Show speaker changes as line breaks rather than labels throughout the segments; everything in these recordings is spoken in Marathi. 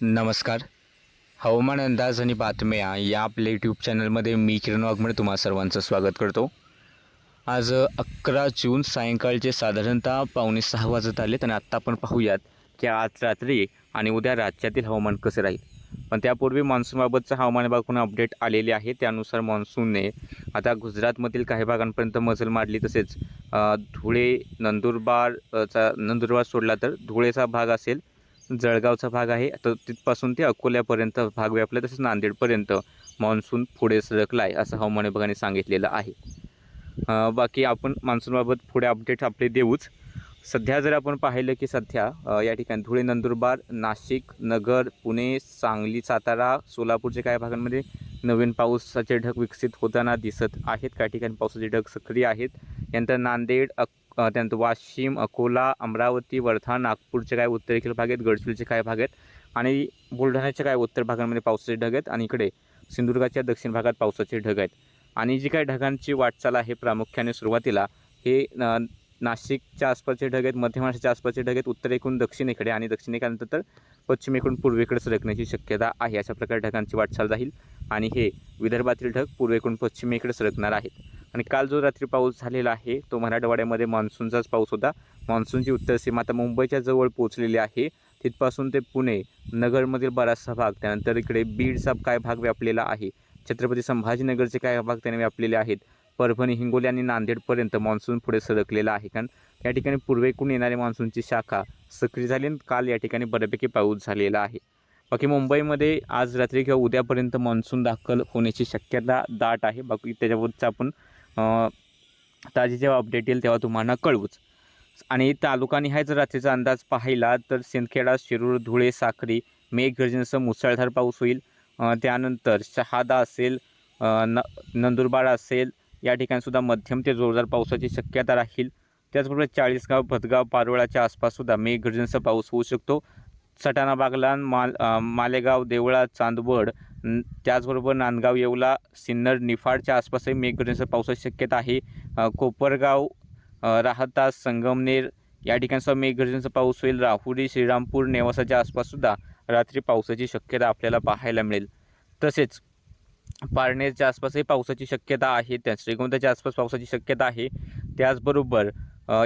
नमस्कार. हवामान अंदाज आणि बातम्या या आपल्या यूट्यूब चॅनलमध्ये मी किरण वाघमळे तुम्हा सर्वांचं स्वागत करतो. आज अकरा जून सायंकाळचे साधारणतः पावणे सहा वाजत आलेत आणि आत्ता आपण पाहूयात की आज रात्री आणि उद्या राज्यातील हवामान कसे राहील. पण त्यापूर्वी मान्सूनबाबतचं हवामान विभागाकडून अपडेट आलेले आहे. त्यानुसार मान्सूनने आता गुजरातमधील काही भागांपर्यंत मजल मारली. तसेच धुळे नंदुरबारचा नंदुरबार सोडला तर धुळेचा भाग असेल जळगावचा भाग आहे. तर तिथपासून ते अकोल्यापर्यंत भाग व्यापला तसेच नांदेडपर्यंत मान्सून पुढे सरकला आहे असं हवामान विभागाने सांगितलेलं आहे. बाकी आपण मान्सूनबाबत पुढे अपडेट आपले देऊच. सध्या जर आपण पाहिलं की सध्या या ठिकाणी धुळे नंदुरबार नाशिक नगर पुणे सांगली सातारा सोलापूरच्या काही भागांमध्ये नवीन पावसाचे ढग विकसित होताना दिसत आहेत. काही ठिकाणी पावसाचे ढग सक्रिय आहेत. यानंतर नांदेड अक त्यानंतर वाशिम अकोला अमरावती वर्धा नागपूरचे काय उत्तरेकडील भाग आहेत गडचिरोलीचे काय भाग आहेत आणि बुलढाण्याच्या काय उत्तर भागांमध्ये पावसाचे ढग आहेत आणि इकडे सिंधुदुर्गाच्या दक्षिण भागात पावसाचे ढग आहेत. आणि जी काय ढगांची वाटचाल आहे प्रामुख्याने सुरुवातीला हे नाशिकच्या आसपासचे ढग आहेत मध्य महाराष्ट्राच्या आसपासचे ढग आहेत उत्तरेकडून दक्षिणेकडे आणि दक्षिणेकडनंतर तर पश्चिमेकडून पूर्वेकडे सरकण्याची शक्यता आहे. अशा प्रकारे ढगांची वाटचाल राहील आणि हे विदर्भातील ढग पूर्वेकडून पश्चिमेकडे सरकणार आहेत. आणि काल जो रात्री पाऊस झालेला आहे तो मराठवाड्यामध्ये मान्सूनचाच पाऊस होता. मान्सूनची उत्तर सीमा आता मुंबईच्या जवळ पोहोचलेली आहे. तिथपासून ते पुणे नगरमधील बराचसा भाग त्यानंतर इकडे बीडचा काय भाग व्यापलेला आहे? छत्रपती संभाजीनगरचे काय भाग त्याने व्यापलेले आहेत? परभणी हिंगोली आणि नांदेडपर्यंत मान्सून पुढे सरकलेला आहे. कारण या ठिकाणी पूर्वेकडून येणारी मान्सूनची शाखा सक्रिय झाली आणि काल या ठिकाणी बऱ्यापैकी पाऊस झालेला आहे. बाकी मुंबईमध्ये आज रात्री किंवा उद्यापर्यंत मान्सून दाखल होण्याची शक्यता दाट आहे. बाकी त्याच्यावरचं आपण ताजी जेव्हा अपडेट येईल तेव्हा तुम्हाला कळवूच. आणि तालुकानिहाय जर रात्रीचा अंदाज पाहिला तर सिंदखेडा शिरूर धुळे साक्री मेघगर्जनेसह मुसळधार पाऊस होईल. त्यानंतर शहादा असेल न नंदुरबार असेल या ठिकाणीसुद्धा मध्यम ते जोरदार पावसाची शक्यता राहील. त्याचबरोबर चाळीसगाव भदगाव पारोळाच्या आसपाससुद्धा मेघगर्जनेसह पाऊस होऊ शकतो. सटाणा बागलान माल मालेगाव देवळा चांदवड त्याचबरोबर नांदगाव येवला सिन्नर निफाडच्या आसपासही मेघगर्जनेसह पावसाची शक्यता आहे. कोपरगाव राहता संगमनेर या ठिकाणचा मेघगर्जनेचा पाऊस होईल. राहुरी श्रीरामपूर नेवासाच्या आसपाससुद्धा रात्री पावसाची शक्यता आपल्याला पाहायला मिळेल. तसेच पारनेरच्या आसपासही पावसाची शक्यता आहे. त्या श्रीगोंदाच्या आसपास पावसाची शक्यता आहे. त्याचबरोबर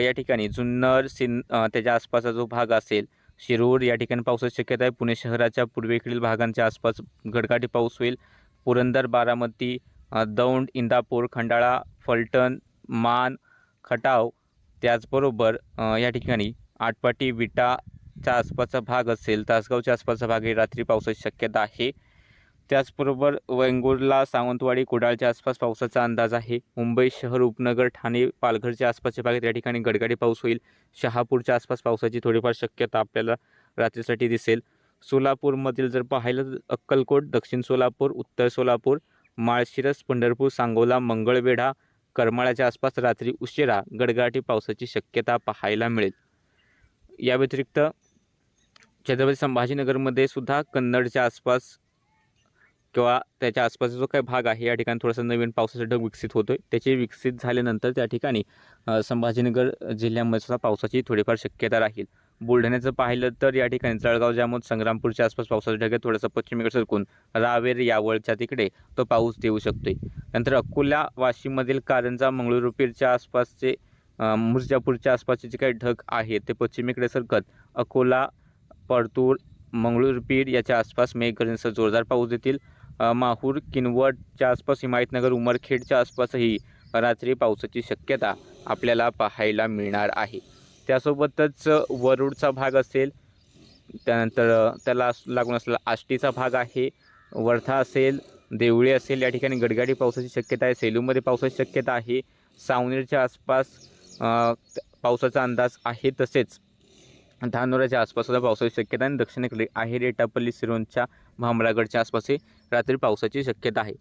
या ठिकाणी जुन्नर सिन त्याच्या आसपासचा जो भाग असेल शिरूर या ठिकाणी पावसाची शक्यता आहे. पुणे शहराच्या पूर्वेकडील भागांच्या आसपास गडकाठी पाऊस होईल. पुरंदर बारामती दौंड इंदापूर खंडाळा फलटण मान खटाव त्याचबरोबर या ठिकाणी आटपाटी विटाच्या आसपासचा भाग असेल. तासगावच्या आसपासचा भाग हे रात्री पावसाची शक्यता आहे. त्याचबरोबर वेंगुर्ला सावंतवाडी कुडाळच्या आसपास पावसाचा अंदाज आहे. मुंबई शहर उपनगर ठाणे पालघरच्या आसपासच्या भागात या ठिकाणी गडगडी पाऊस होईल. शहापूरच्या आसपास पावसाची थोडीफार शक्यता आपल्याला रात्रीसाठी दिसेल. सोलापूरमधील जर पाहिलं तर अक्कलकोट दक्षिण सोलापूर उत्तर सोलापूर माळशिरस पंढरपूर सांगोला मंगळवेढा करमाळ्याच्या आसपास रात्री उशिरा गडगडाटी पावसाची शक्यता पाहायला मिळेल. या व्यतिरिक्त छत्रपती संभाजीनगरमध्ये सुद्धा कन्नडच्या आसपास किंवा त्याच्या आसपासचा जो काही भाग आहे या ठिकाणी थोडासा नवीन पावसाचा ढग विकसित होतो आहे त्याचे विकसित झाल्यानंतर त्या ठिकाणी संभाजीनगर जिल्ह्यामध्ये सुद्धा पावसाची थोडीफार शक्यता राहील. बुलढाण्याचं पाहिलं तर या ठिकाणी जळगाव जामोद संग्रामपूरच्या आसपास पावसाचा ढग थोडासा पश्चिमेकडे सरकून रावेर यावळच्या तिकडे तो पाऊस देऊ शकतोय. नंतर अकोला वाशिममधील कारंजा मंगळुरुपीरच्या आसपासचे मुर्जापूरच्या आसपासचे जे काही ढग आहेत ते पश्चिमेकडे सरकत अकोला परतूर मंगळुरपीर याच्या आसपास मेघगर्जनेसह जोरदार पाऊस देतील. माहूर किनवटच्या आसपास हिमायतनगर उमरखेडच्या आसपासही रात्री पावसाची शक्यता आपल्याला पाहायला मिळणार आहे. त्यासोबतच वरुडचा भाग असेल त्यानंतर त्याला लागून असलेला आष्टीचा भाग आहे वर्धा असेल देवळी असेल या ठिकाणी गडगाडी पावसाची शक्यता आहे सेलूमध्ये पावसाची शक्यता आहे सावनेरच्या आसपास पावसाचा अंदाज आहे तसेच. धानोराच्या आसपास सुद्धा पावसाची शक्यता आणि दक्षिणेकडे आहे एटापल्ली सिरोंच्या भामरागडच्या आसपासही रात्री पावसाची शक्यता आहे.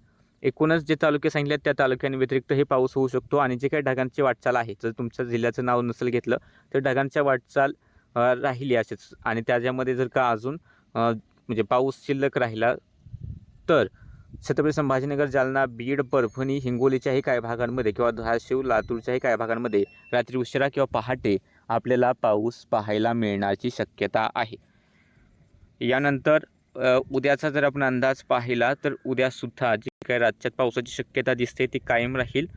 एकूणच जे तालुके सांगितले आहेत, त्या तालुक्यांव्यतिरिक्त हे पाऊस होऊ शकतो आणि जे काही ढगांची वाटचाल आहे जर तुमच्या जिल्ह्याचं नाव नसेल घेतलं तर ढगांच्या वाटचाल राहिली असेच आणि त्याच्यामध्ये जर का अजून म्हणजे पाऊस शिल्लक राहिला तर छत्रपती संभाजीनगर जालना बीड परभणी हिंगोलीच्याही काही भागांमध्ये किंवा धाराशिव लातूरच्याही काही भागांमध्ये रात्री उशिरा किंवा पहाटे आपल्याला पाऊस पाहायला मिळण्याची शक्यता आहे. यानंतर उद्याचा जर आपण अंदाज पाहिला तर उद्यासुद्धा जी काय राज्यात पावसाची शक्यता दिसते ती कायम राहील.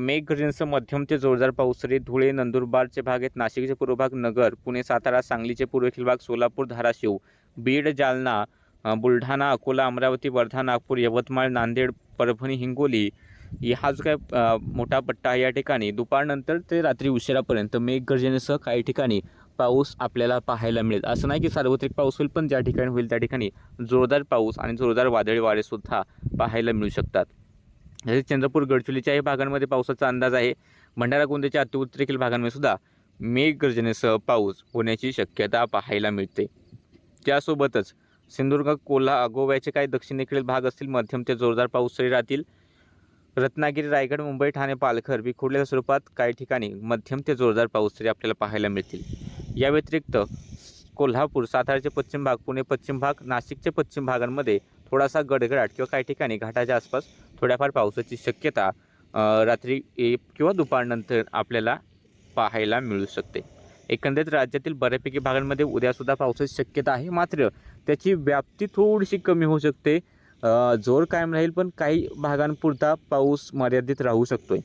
मेघगर्जनेसह मध्यम ते जोरदार पाऊस रे धुळे नंदुरबारचे भाग आहेत नाशिकचे पूर्व भाग नगर पुणे सातारा सांगलीचे पूर्वेखील भाग सोलापूर धाराशिव बीड जालना बुलढाणा अकोला अमरावती वर्धा नागपूर यवतमाळ नांदेड परभणी हिंगोली हा जो काय मोठा पट्टा आहे या ठिकाणी. दुपारनंतर ते रात्री उशिरापर्यंत मेघगर्जनेसह काही ठिकाणी पाऊस आपल्याला पाहायला मिळेल. असं नाही की सार्वत्रिक पाऊस होईल पण ज्या ठिकाणी होईल त्या ठिकाणी जोरदार पाऊस आणि जोरदार वादळी वारेसुद्धा पाहायला मिळू शकतात. तसेच चंद्रपूर गडचिरोलीच्याही भागांमध्ये पावसाचा अंदाज आहे. भंडारा गोंदेच्या अतिउत्तरेखील भागांमध्ये सुद्धा मेघगर्जनेसह पाऊस होण्याची शक्यता पाहायला मिळते. त्यासोबतच सिंधुदुर्ग कोल्हा गोव्याचे काही दक्षिणेकडील भाग असतील. मध्यम ते जोरदार पाऊस सरी राहतील. रत्नागिरी रायगड मुंबई ठाणे पालघर विखुरलेल्या स्वरूपात काही ठिकाणी मध्यम ते जोरदार पाऊस तरी आपल्याला पाहायला मिळतील. या व्यतिरिक्त कोल्हापूर सातारचे पश्चिम भाग पुणे पश्चिम भाग नाशिकचे पश्चिम भागांमध्ये थोडासा गडगडाट किंवा काही ठिकाणी घाटाच्या आसपास थोड्याफार पावसाची शक्यता रात्री किंवा दुपारनंतर आपल्याला पाहायला मिळू शकते. एकंदरीत राज्यातील बऱ्यापैकी भागांमध्ये उद्यासुद्धा पावसाची शक्यता आहे. मात्र त्याची व्याप्ती थोडीशी कमी होऊ शकते. जोर कायम राहील पण काही भागांपुरता पाऊस मर्यादित राहू शकतोय.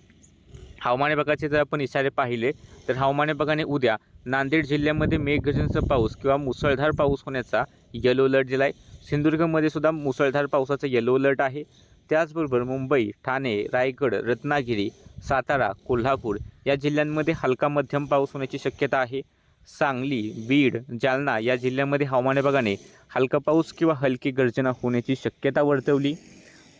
हवामान विभागाचे जर आपण इशारे पाहिले तर हवामान विभागाने उद्या नांदेड जिल्ह्यामध्ये मेघगर्जनेचा पाऊस किंवा मुसळधार पाऊस होण्याचा येलो अलर्ट दिला आहे सिंधुदुर्गमध्ये सुद्धा मुसळधार पावसाचा येलो अलर्ट आहे. त्याचबरोबर मुंबई ठाणे रायगड रत्नागिरी सातारा कोल्हापूर या जिल्ह्यांमध्ये हलका मध्यम पाऊस होण्याची शक्यता आहे. सांगली बीड जालना या जिल्ह्यामध्ये हवामान विभागाने हलका पाऊस किंवा हलकी गर्जना होण्याची शक्यता वर्तवली.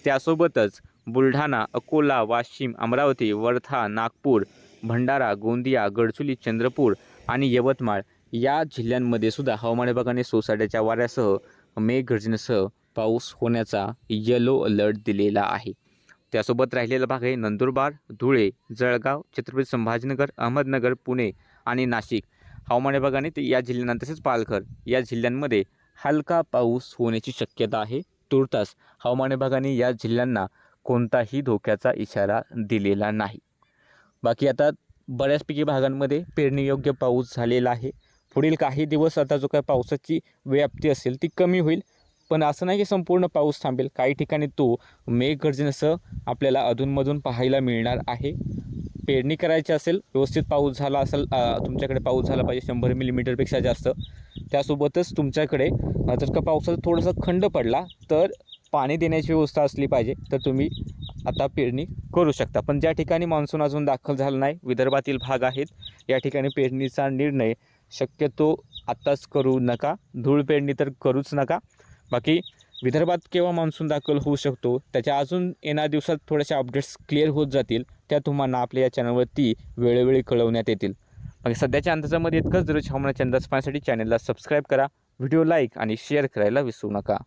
त्यासोबतच बुलढाणा अकोला वाशिम अमरावती वर्धा नागपूर भंडारा गोंदिया गडचुली चंद्रपूर आणि यवतमाळ या जिल्ह्यांमध्ये सुद्धा हवामान विभागाने सोसाट्याच्या वाऱ्यासह मेघगर्जनेसह पाऊस होण्याचा येलो अलर्ट दिलेला आहे. त्यासोबत राहिलेला भाग आहे नंदुरबार धुळे जळगाव छत्रपती संभाजीनगर अहमदनगर पुणे आणि नाशिक. हवामान विभागाने ते या जिल्ह्यांना तसेच पालघर या जिल्ह्यांमध्ये हलका पाऊस होण्याची शक्यता आहे. तुर्तास हवामान विभागाने या जिल्ह्यांना कोणताही धोक्याचा इशारा दिलेला नाही. बाकी आता बऱ्याचपैकी भागांमध्ये पेरणीयोग्य पाऊस झालेला आहे. पुढील काही दिवस आता जो काय पावसाची व्याप्ती असेल ती कमी होईल. पण असं नाही की संपूर्ण पाऊस थांबेल. काही ठिकाणी तो मेघगर्जनेसह आपल्याला अधूनमधून पाहायला मिळणार आहे. पेरणी करायची असेल व्यवस्थित पाऊस झाला असेल तुमच्याकडे पाऊस झाला पाहिजे शंभर मिलीमीटरपेक्षा जास्त. त्यासोबतच तुमच्याकडे जर का पावसाचा थोडासा खंड पडला तर पाणी देण्याची व्यवस्था असली पाहिजे. तर तुम्ही आता पेरणी करू शकता. पण ज्या ठिकाणी मान्सून अजून दाखल झाला नाही विदर्भातील भाग आहेत या ठिकाणी पेरणीचा निर्णय शक्यतो आत्ताच करू नका. धूळ पेरणी तर करूच नका. बाकी विदर्भात केव्हा मान्सून दाखल होऊ शकतो त्याच्या अजून येणाऱ्या दिवसात थोड्याशा अपडेट्स क्लिअर होत जातील त्या तुम्हाला आपल्या या चॅनलवरती वेळोवेळी कळवण्यात येतील. बाकी सध्याच्या अंदाजामध्ये इतकंच दररोज हवामानाच्या अंदाज पाहण्यासाठी चॅनलला सबस्क्राईब करा व्हिडिओ लाईक आणि शेअर करायला विसरू नका.